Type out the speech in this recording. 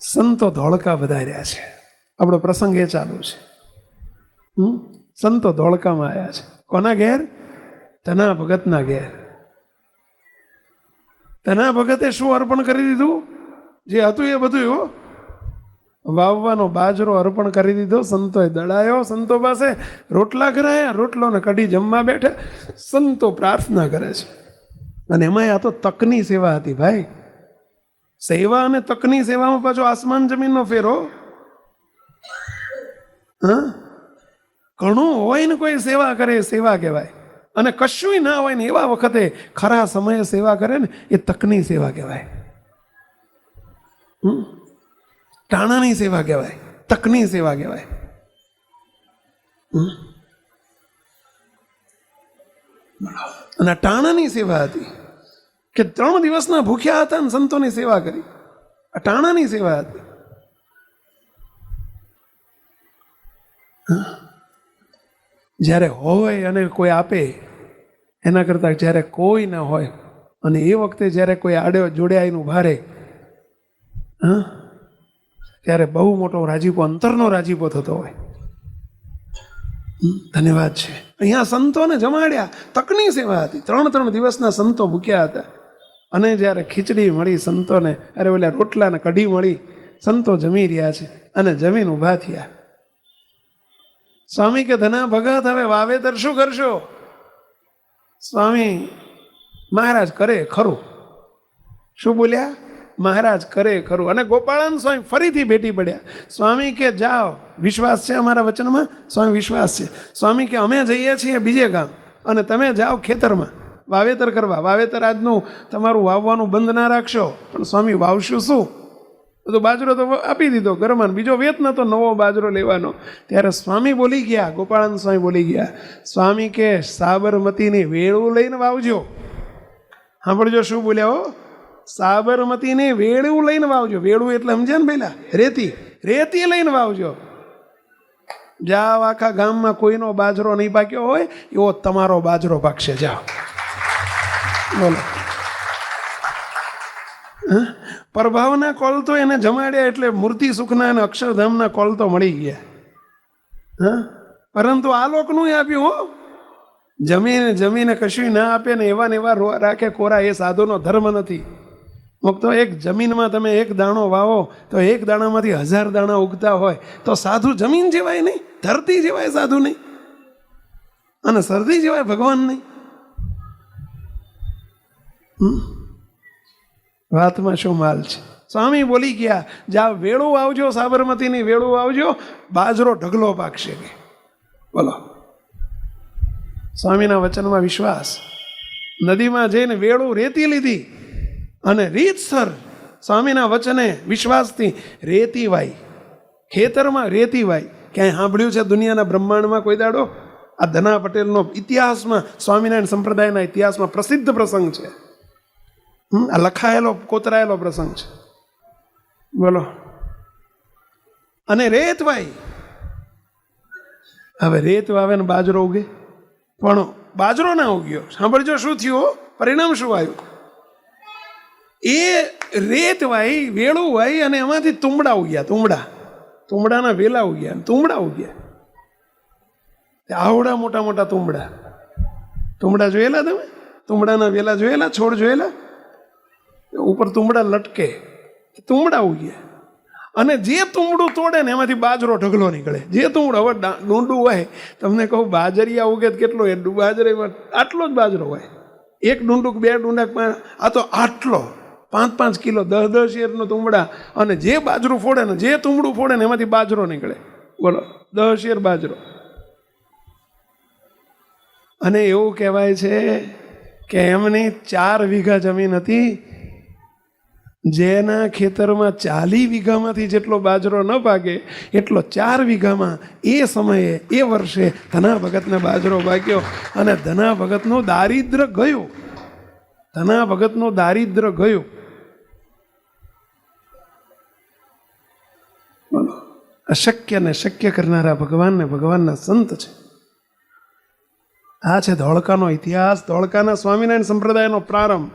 સંતો ધોળકા વધાર્યા છે. આપણો પ્રસંગ એ ચાલુ છે. હમ? સંતો ધોળકામાં આવ્યા છે. કોના ઘેર? તના ભગતના ઘેર. તના ભગતે શું અર્પણ કરી દીધું? જે હતું એ બધું હો. વાવવાનો બાજરો અર્પણ કરી દીધો. સંતોએ દડાયો સંતો પાસે રોટલા કરાયા રોટલોને કઢી જમવા બેઠા. સંતો પ્રાર્થના કરે છે. અને એમાં આ તો તકની સેવા હતી ભાઈ. સેવા અને તકની સેવામાં પાછો આસમાન જમીનનો ફેરો? હા? ઘણું હોય ને કોઈ સેવા કરે, સેવા કહેવાય. અને કશું ના હોય ને એવા વખતે ખરા સમયે સેવા કરે ને એ તકની સેવા કહેવાય? ટાણાની સેવા કહેવાય, તકની સેવા કહેવાય. અને ટાણાની સેવા હતી. કે ત્રણ દિવસના ભૂખ્યા હતા અને સંતોની સેવા કરી. અટાણાની ટાણાની સેવા હતી. જ્યારે હોય અને કોઈ આપે, એના કરતાં જ્યારે કોઈ ના હોય, અને એ વખતે જ્યારે કોઈ આડે જોડે ભારે હા, ત્યારે બહુ મોટો રાજીપો, અંતરનો રાજીપો થતો હોય. ધન્યવાદ છે. અહીંયા સંતોને જમાડ્યા. તકની સેવા હતી. ત્રણ ત્રણ દિવસના સંતો ભૂખ્યા હતા. અને જ્યારે ખીચડી મળી, સંતોને, અરે ઓલા રોટલા ને કઢી મળી, સંતો જમી રહ્યા છે અને જમીન ઊભા થયા. સ્વામી કે, ધના ભગત, હવે વાવેતર શું કરશો? સ્વામી, મહારાજ કરે ખરું. શું બોલ્યા? મહારાજ કરે ખરું. અને ગોપાળાન સ્વામી ફરીથી ભેટી પડ્યા. સ્વામી કે, જાઓ, વિશ્વાસ છે અમારા વચનમાં? સ્વામી, વિશ્વાસ છે. સ્વામી કે, અમે જઈએ છીએ બીજે ગામ અને તમે જાઓ ખેતરમાં. વાવેતર કરવા. વાવેતર આજનું તમારું વાવવાનું બંધ ના રાખશો. પણ સ્વામી, વાવશું શું? બધો બાજરો તો આપી દીધો ગરમાન બીજો વેત નતો નવો બાજરો લેવાનો. ત્યારે સ્વામી બોલી ગયા, ગોપાળાનંદ સ્વામી બોલી ગયા, સ્વામી કે સાબરમતીની વેળું લઈને વાવજો. સાંભળજો શું બોલ્યા હો? સાબરમતીને વેળું લઈને વાવજો. વેળું એટલે સમજ્યા ને પેલા રેતી. રેતી લઈને વાવજો. જાઓ આખા ગામમાં કોઈનો બાજરો નહીં પાક્યો હોય, એવો તમારો બાજરો પાકશે. જાઓ. બોલો. પ્રભાવના કોલ તો એને જમાડ્યા એટલે મૂર્તિ સુખના અને અક્ષરધામના કોલ તો મળી ગયા. હા? પરંતુ આ લોકનું આપ્યું, હો. જમીને જમીને કશું ના આપે ને એવા ને એવા રાખે કોરા, એ સાધુનો ધર્મ નથી. મુક્તો એક જમીનમાં તમે એક દાણો વાવો, તો એક દાણામાંથી હજાર દાણા ઉગતા હોય. તો સાધુ જમીન જેવાય નહીં, ધરતી જેવાય સાધુ નહીં. અને શરદી જેવાય ભગવાન નહીં. વાતમાં શું માલ છે? સ્વામી બોલી ગયા જા વેળું આવજો, સાબરમતીની વેળું આવજો, બાજરો ઢગલો પાકશે કે બોલો. સ્વામીના વચનમાં વિશ્વાસ. નદીમાં જઈને વેળું રેતી લીધી અને રીતસર સ્વામીના વચને વિશ્વાસથી રેતી વાઈ. ખેતરમાં રેતી વાઈ. ક્યાંય સાંભળ્યું છે દુનિયાના બ્રહ્માંડમાં કોઈ દાડો? આ ધના પટેલનો ઇતિહાસમાં સ્વામિનારાયણ સંપ્રદાયના ઇતિહાસમાં પ્રસિદ્ધ પ્રસંગ છે. આ લખાયેલો કોતરાયેલો પ્રસંગ છે બોલો અને રેત વાઈ હવે રેત વાવે ને બાજરો ઉગે પણ બાજરો ના ઉગ્યો સાંભળજો શું થયું પરિણામ શું આવ્યું એ રેત વાઈ વેળું વાઈ અને એમાંથી તુંબડા ઉગ્યા તુંબડા તુંબડાના વેલા ઉગ્યા તુંબડા ઉગ્યા આવડા મોટા મોટા તુંબડા તુંબડા જોયેલા તમે તુંબડાના વેલા જોયેલા છોડ જોયેલા ઉપર તુંબડા લટકે તુંબડા ઉગે. અને જે તુંબડું તોડે ને એમાંથી બાજરો ઢગલો નીકળે. જે તુંબડું હવે ડુંડું હોય, તમને કહું, બાજરિયા ઉગે કેટલો, એ બાજરે આટલો જ બાજરો હોય. એક ડુંડુક, બે ડુંડાક આ તો આટલો. પાંચ પાંચ કિલો દસ દસ શેરનો તુંબડા અને જે બાજરું ફોડે ને, જે તુંબડું ફોડે ને, એમાંથી બાજરો નીકળે. બોલો દસ શેર બાજરો. અને એવું કહેવાય છે કે એમની ચાર વીઘા જમીન હતી જેના ખેતરમાં ચાલી વીઘામાંથી જેટલો બાજરો ન પાકે એટલો ચાર વીઘામાં એ સમયે, એ વર્ષે ધના ભગતને બાજરો પાક્યો અને ધના ભગતનું દારિદ્ર ગયું. ધના ભગતનું દારિદ્ર ગયું. અશક્યને શક્ય કરનારા ભગવાનને ભગવાનના સંત છે. આ છે ધોળકાનો ઇતિહાસ, ધોળકાના સ્વામિનારાયણ સંપ્રદાયનો પ્રારંભ.